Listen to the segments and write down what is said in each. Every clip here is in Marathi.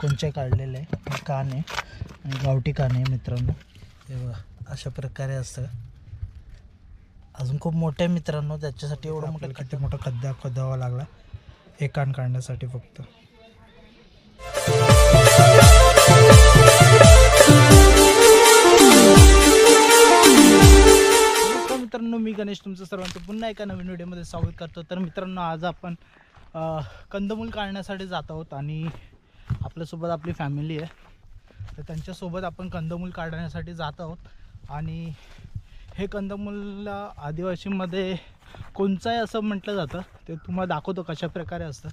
कोणच्या काढलेलं आहे? कान आहे आणि गावठी कान आहे मित्रांनो. हे बघा अशा प्रकारे असतं अजून खूप मोठे आहे मित्रांनो त्याच्यासाठी एवढं मोठं किती मोठा खड्डा खोदावा लागला. हे कान काढण्यासाठी फक्त. मित्रांनो मी गणेश तुमचं सर्वांचं पुन्हा एका नवीन व्हिडिओमध्ये स्वागत करतो. तर मित्रांनो आज आपण कंदमूल काढण्यासाठी जात आहोत आणि आपल्यासोबत आपली फॅमिली आहे. तर त्यांच्यासोबत आपण कंदमूल काढण्यासाठी जात आहोत. आणि हे कंदमूलला आदिवासीमध्ये कोणचं आहे असं म्हटलं जातं ते तुम्हाला दाखवतो कशा प्रकारे असतं.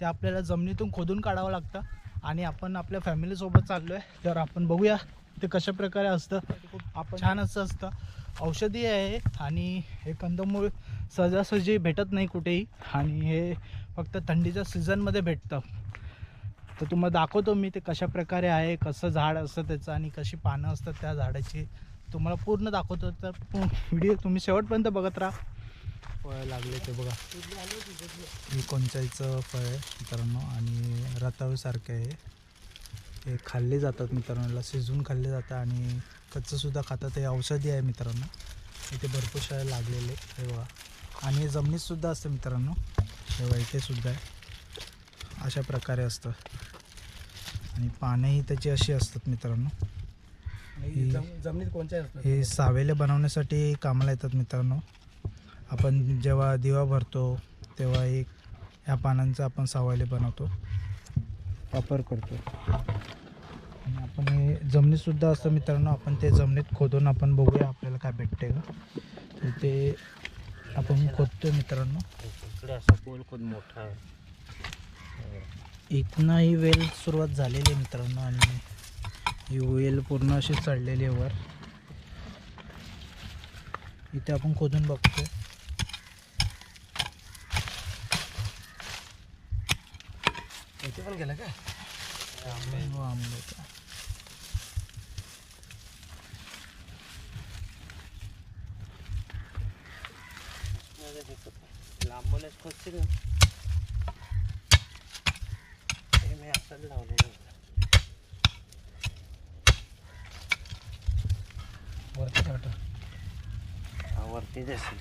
ते आपल्याला जमिनीतून खोदून काढावं लागतं. आणि आपण आपल्या फॅमिलीसोबत चाललो आहे तर आपण बघूया ते कशा प्रकारे असतं. आपण छान असं असतं. औषधी आहे आणि हे कंदमूळ सहजासहजी भेटत नाही कुठेही. आणि हे फक्त थंडीच्या सीझनमध्ये भेटतं. तर तुम्हाला दाखवतो मी ते कशा प्रकारे आहे कसं झाड असतं त्याचं आणि कशी पानं असतात त्या झाडाची. तुम्हाला पूर्ण दाखवतो. तर व्हिडिओ तुम्ही शेवटपर्यंत बघत राहा. फळ लागले ते बघा. हे कोणच्याचं फळ आहे मित्रांनो आणि रताळूसारखं आहे. हे खाल्ले जातात मित्रांनो याला शिजवून खाल्ले जातात आणि कच्चंसुद्धा खातात. हे औषधी आहे मित्रांनो. इथे भरपूर शाळे लागलेले हे बघा. आणि हे जमिनीतसुद्धा असतं मित्रांनो. हे बघा सुद्धा आहे. अशा प्रकारे असतं. आणि पानंही त्याची अशी असतात मित्रांनो. आणि जम- जमिनीत कोणत्या असतात. हे सावेले बनवण्यासाठी कामाला येतात मित्रांनो. आपण जेव्हा दिवा भरतो तेव्हा एक ह्या पानांचा आपण सावले बनवतो. वापर करतो. आणि आपण हे जमिनीतसुद्धा असतं मित्रांनो आपण ते जमिनीत खोदून आपण बघूया आपल्याला काय भेटते का. तर ते आपण खोदतोय मित्रांनो. इकडे असा पोल खूप मोठा आहे. इथनंही वेल सुरुवात झालेली आहे मित्रांनो आणि ही वेल पूर्ण अशी चढलेली आहे वर. इथे आपण खोदून बघतो इथे पण गेला का? हो, आंब्याचा. लांबूनच ना? हे मी असं लावलेलं वरती टाटा. हा वरतीच असेल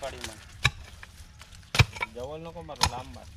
काढी मग जवळ नको मार लांब मार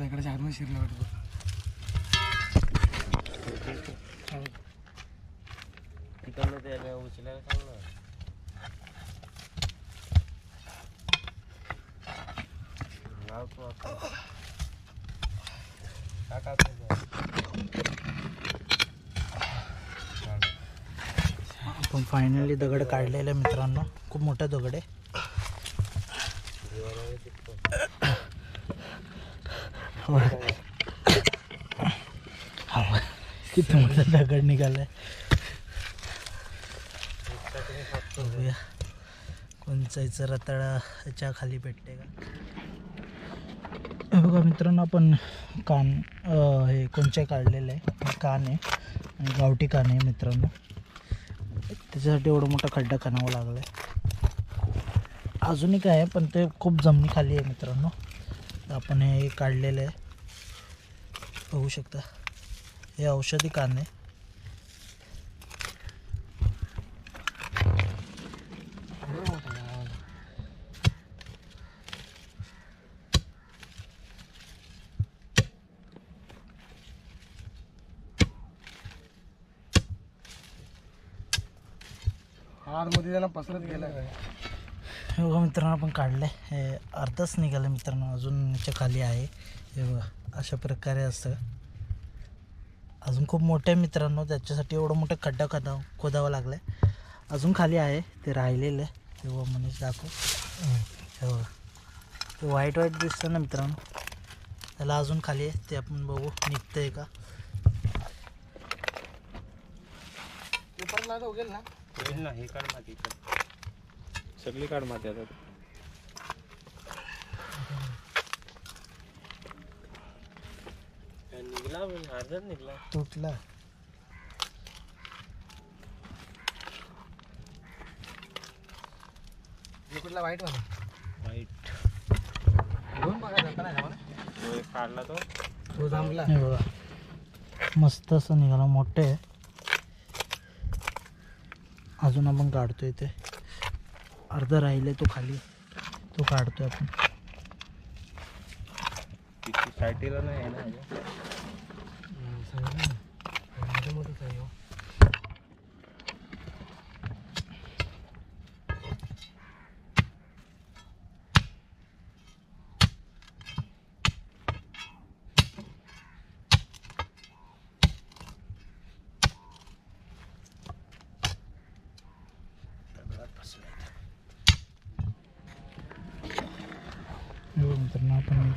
इकडे चार शिरला वाटतं तिकडनं त्याला उचलायला आता. आपण फायनली दगड काढलेले मित्रांनो. खूप मोठा दगड आहे. किती मोठा दगड निघालाय. बघूया कोणचायचं रताळा याच्या खाली भेटते का? हे बघा मित्रांनो आपण कान हे कोणच्या काढलेलं आहे? कान आहे आणि गावठी कान आहे मित्रांनो. त्याच्यासाठी एवढा मोठा खड्डा खणावा लागला आहे अजूनही काय आहे पण ते खूप जमिनीखाली आहे मित्रांनो. आपण हे काढलेलं आहे. बघू शकता. हे औषधी कान आहे आतमध्ये त्याला पसरत गेला हे बघा मित्रांनो आपण काढलं आहे हे अर्धच निघालं मित्रांनो अजून याच्या खाली आहे. हे बघा अशा प्रकारे असतं अजून खूप मोठे आहे मित्रांनो त्याच्यासाठी एवढं मोठं खड्डा खोदा खोदावा लागला आहे अजून खाली आहे ते राहिलेलं आहे. तेव्हा मनीष दाखव. हे बघा. ते व्हाईट व्हाईट दिसतं ना मित्रांनो. त्याला अजून खाली आहे ते आपण बघू निघतंय का? येईल ना. हे काढ माती. सगळी काढ माती आता. निघला अर्धाच निघला. तुटला. कुठला? वाईट वाला? वाईट दोन बघा जाता नाही का तो एक काढला तो. तो थांबला हे बघा. मस्त असं निघाला मोठे आहे. अजून आपण काढतोय ते. अर्धा राहिले तो खाली. तो काढतोय आपण. सायटीला नाही आहे ना? मोठंच आहे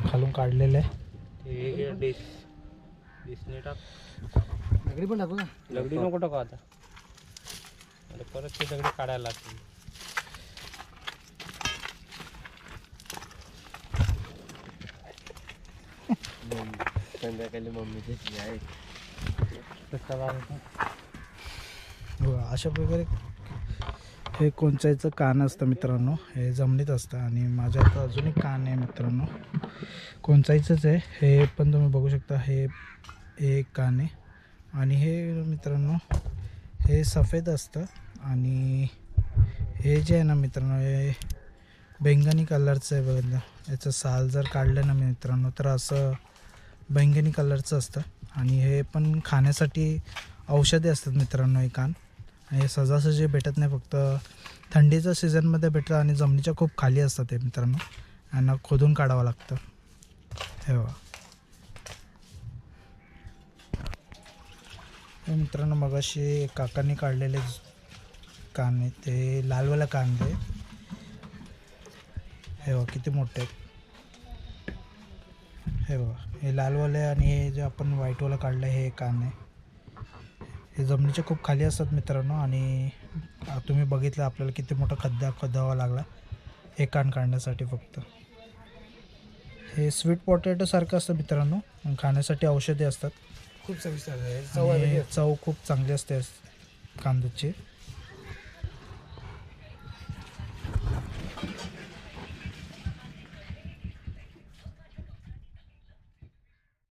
खालून काढलेलं आहे. हे दगडी पण टाकू दगडी नको टाकू आता. आता परत ते दगडी काढायला लागतील. संध्याकाळी मम्मीची आहे. बघा अशा प्रकारे हे कोणचायचं कान असतं मित्रांनो हे जमिनीत असतं आणि माझ्या आता अजून एक कान आहे मित्रांनो. कोणचायचंच आहे. हे पण तुम्ही बघू शकता. हे हे एक कान. आहे आणि हे मित्रांनो हे सफेद असतं. आणि हे जे आहे ना मित्रांनो हे बैंगनी कलरचं आहे बघ. याचं साल जर काढलं ना मित्रांनो तर असं बैंगनी कलरचं असतं. आणि हे पण खाण्यासाठी औषधे असतात मित्रांनो हे कान. आणि हे सहजासहजी भेटत नाही फक्त थंडीच्या सीझनमध्ये भेटतं आणि जमिनीच्या खूप खाली असतात हे मित्रांनो. यांना खोदून काढावं लागतं. हे बघा मित्रांनो मगाशी काकांनी काढलेले कान आहे ते लालवाला कान आहे हे बघा किती मोठे आहेत. हे बघा हे लालवाले आणि हे जे आपण व्हाईटवाला काढलं हे कान आहे हे जमिनीच्या खूप खाली असतात मित्रांनो आणि तुम्ही बघितलं आपल्याला किती मोठा खड्डा खदावा लागला. हे कान काढण्यासाठी फक्त. हे स्वीट पोटॅटोसारखं असतं मित्रांनो. खाण्यासाठी औषधे असतात. खूप चविष्ट. चव खूप चांगली असते कांद्याची.